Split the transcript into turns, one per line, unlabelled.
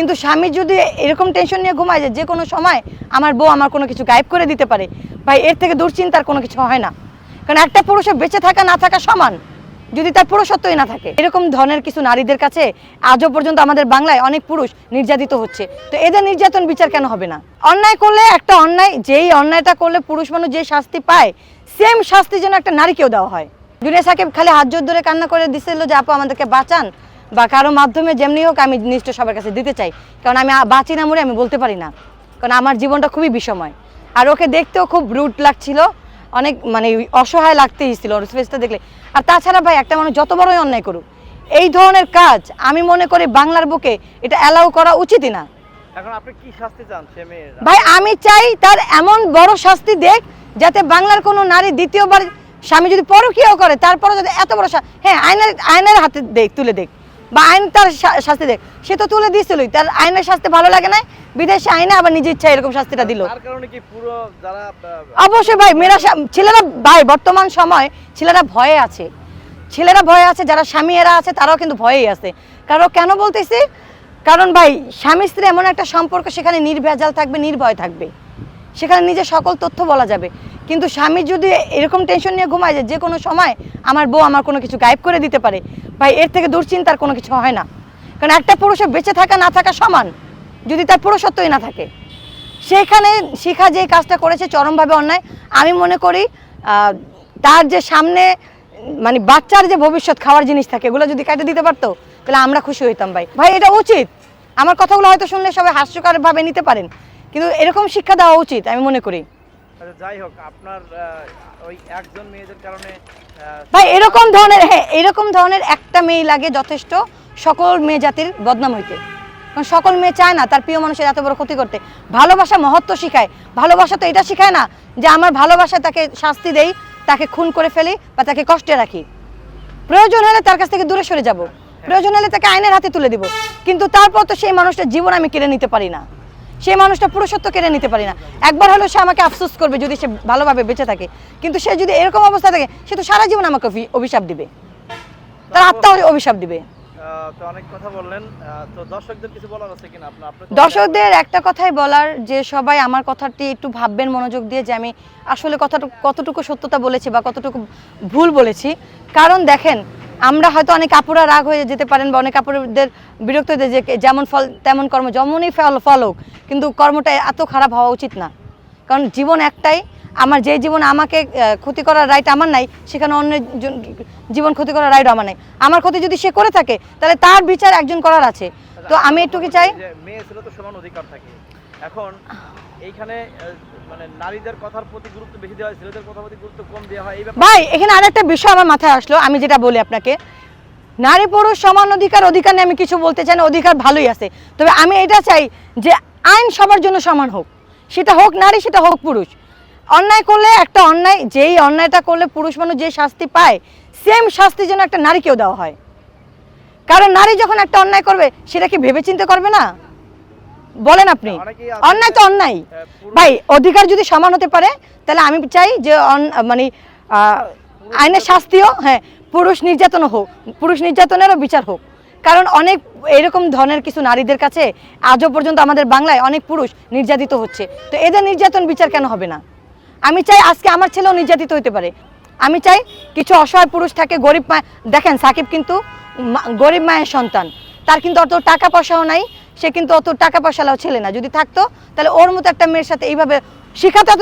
কিন্তু স্বামী যদি এরকম টেনশন নিয়ে ঘুমায় যে যে কোনো সময় আমার বউ আমার কোনো কিছু গায়েব করে দিতে পারে, ভাই এর থেকে দুশ্চিন্তার কোনো কিছু হয় না। কারণ একটা পুরুষের বেঁচে থাকা, না থাকা সমান। যদি তার পুরুষত্বই না থাকে। এরকম ধরনের কিছু নারীদের কাছে আজও পর্যন্ত আমাদের বাংলায় অনেক পুরুষ নির্যাতিত হচ্ছে। তো এদের নির্যাতন বিচার কেন হবে না? অন্যায় করলে একটা অন্যায়, যেই অন্যায়টা করলে পুরুষ মানুষ যে শাস্তি পায় সেম শাস্তি যেন একটা নারীকেও দেওয়া হয়। জুনিয়া সাকিব খালি হাত জোর ধরে কান্না করে দিছিল যে, আপু, আমাদেরকে বাঁচান। বা কারও মাধ্যমে যেমনি হোক আমি নিশ্চয় সবার কাছে দিতে চাই। কারণ আমি বাঁচি না মরে আমি বলতে পারি না। কারণ আমার জীবনটা খুবই বিষময়। আর ওকে দেখতেও খুব রুট লাগছিল। অনেক মানে অসহায় লাগতেই ছিল ওর ফেসটা দেখলে। আর তাছাড়া ভাই একটা মানুষ যত বড়ই অন্যায় করুক এই ধরনের কাজ আমি মনে করি বাংলার বুকে এটা অ্যালাউ করা উচিতই না।
এখন আপনি কি শাস্তি চান
ভাই আমি চাই তার এমন বড় শাস্তি দেখ যাতে বাংলার কোনো নারী দ্বিতীয়বার স্বামী যদি পরকীয়াও করে তারপরে যদি এত বড় হ্যাঁ আইনের আইনের হাতে দেখ তুলে দেখ। বা আইন তার শাস্তি দেখ সে তো তুলে দিয়েছিলই। তার আইনের শাস্তি ভালো লাগে না বিদেশে আইনে আবার নিজের ইচ্ছা এরকম শাস্তিটা দিল। অবশ্যই ভাই মেয়েরা ছেলেরা ভাই বর্তমান সময় ছেলেরা ভয়ে আছে। ছেলেরা ভয়ে আছে যারা স্বামী এরা আছে তারাও কিন্তু ভয়েই আছে। কারণ কেন বলতেছি? কারণ ভাই স্বামী স্ত্রী এমন একটা সম্পর্ক সেখানে নির্ভেজাল থাকবে নির্ভয় থাকবে। সেখানে নিজের সকল তথ্য বলা যাবে। কিন্তু স্বামী যদি এরকম টেনশন নিয়ে ঘুমায় যে যে কোনো সময় আমার বউ আমার কোনো কিছু গায়েব করে দিতে পারে, ভাই এর থেকে দুশ্চিন্তার কোনো কিছু হয় না। কারণ একটা পুরুষের বেঁচে থাকা, না থাকা সমান। যদি তার পুরুষত্বই না থাকে। সেখানে শিখা যে কাজটা করেছে চরমভাবে অন্যায়। আমি মনে করি তার যে সামনে মানে বাচ্চার যে ভবিষ্যৎ খাওয়ার জিনিস থাকে, এগুলো যদি কাটে দিতে পারতো, তাহলে আমরা খুশি হইতাম ভাই। ভাই, এটা উচিত। আমার কথাগুলো হয়তো শুনলে সবাই হাস্যকরভাবে নিতে পারেন। কিন্তু এরকম শিক্ষা দেওয়া উচিত, আমি মনে করি।
আচ্ছা, যাই হোক আপনার ওই একজন মেয়েদের কারণে
ভাই এরকম ধরনের হ্যাঁ এরকম ধরনের একটা মেয়ে লাগে যথেষ্ট সকল মেয়ে জাতির বদনাম হইতে। কারণ সকল মেয়ে চায় না তার প্রিয় মানুষের এত বড় ক্ষতি করতে। ভালোবাসা মহত্ব শিখায়। ভালোবাসা তো এটা শিখায় না যে আমার ভালোবাসা তাকে শাস্তি দেই তাকে খুন করে ফেলি বা তাকে কষ্টে রাখি। প্রয়োজন হলে তার কাছ থেকে দূরে সরে যাব। প্রয়োজন হলে তাকে আইনের হাতে তুলে দিব। কিন্তু তারপর তো সেই মানুষটার জীবন আমি কেড়ে নিতে পারি না। সেই মানুষটা পুরুষত্ব কেড়ে নিতে পারি না। একবার হলেও সে আমাকে আফসোস করবে যদি সে ভালোভাবে বেঁচে থাকে। কিন্তু সে যদি এরকম অবস্থা থাকে সে তো সারা জীবন আমাকে অভিশাপ দিবে। তার আত্মা অভিশাপ দিবে।
দর্শকদের
একটা কথাই বলার যে সবাই আমার কথাটি একটু ভাববেন মনোযোগ দিয়ে যে আমি আসলে কথাটুকু কতটুকু সত্যতা বলেছি বা কতটুকু ভুল বলেছি। কারণ দেখেন আমরা হয়তো অনেক আপুরা রাগ হয়ে যেতে পারেন বা অনেক আপুরদের বিরক্ত হতে যে যেমন ফল, তেমন কর্ম, যেমনই ফল ফল হোক, কিন্তু কর্মটা এত খারাপ হওয়া উচিত না। কারণ জীবন একটাই, আমার যে জীবন আমাকে ক্ষতি করার রাইট আমার নাই, সেখানে অন্য জীবন ক্ষতি করার রাইট আমার নাই। আমার ক্ষতি যদি সে করে থাকে, তাহলে তার বিচার একজন করার আছে। তো আমি একটু কি চাই?
মেয়ে ছেলে তো সমান অধিকার থাকে। এখন এইখানে মানে নারীদের কথার প্রতি গুরুত্ব বেশি দেওয়া হয়, ছেলেদের কথার প্রতি গুরুত্ব কম দেওয়া হয়, এই
ভাই, এখানে আরেকটা বিষয় আমার মাথায় আসলো, আমি যেটা বলি আপনাকে। নারী পুরুষ সমান অধিকার অধিকার নিয়ে আমি কিছু বলতে চাই না, অধিকার ভালোই আছে। তবে আমি এটা চাই যে আইন সবার জন্য সমান হোক। সেটা হোক নারী, সেটা হোক পুরুষ। অন্যায় করলে একটা অন্যায়, যেই অন্যায়টা করলে পুরুষ মানুষ যে শাস্তি পায়, সেম শাস্তি যেন একটা নারীকেও দেওয়া হয়। কারণ নারী যখন একটা অন্যায় করবে, সেটা কি ভেবেচিন্তে করবে না? বলেন আপনি। অন্যায় তো অন্যায়। ভাই অধিকার যদি সমান হতে পারে তাহলে আমি চাই যে মানে আইনের শাস্তিও হ্যাঁ পুরুষ নির্যাতনও হোক পুরুষ নির্যাতনেরও বিচার হোক। কারণ অনেক এরকম ধরনের কিছু নারীদের কাছে আজও পর্যন্ত আমাদের বাংলায় অনেক পুরুষ নির্যাতিত হচ্ছে। তো এদের নির্যাতন বিচার কেন হবে না? আমি চাই আজকে আমার ছেলেও নির্যাতিত হতে পারে। আমি চাই কিছু অসহায় পুরুষ থাকে গরিব মা দেখেন সাকিব কিন্তু গরিব মায়ের সন্তান। তার কিন্তু অত টাকা পয়সাও নাই সে কিন্তু অত টাকা পয়সালাও ছেলে না। যদি থাকতো, তাহলে ওর মতো একটা মেয়ের সাথে এইভাবে শিখাতে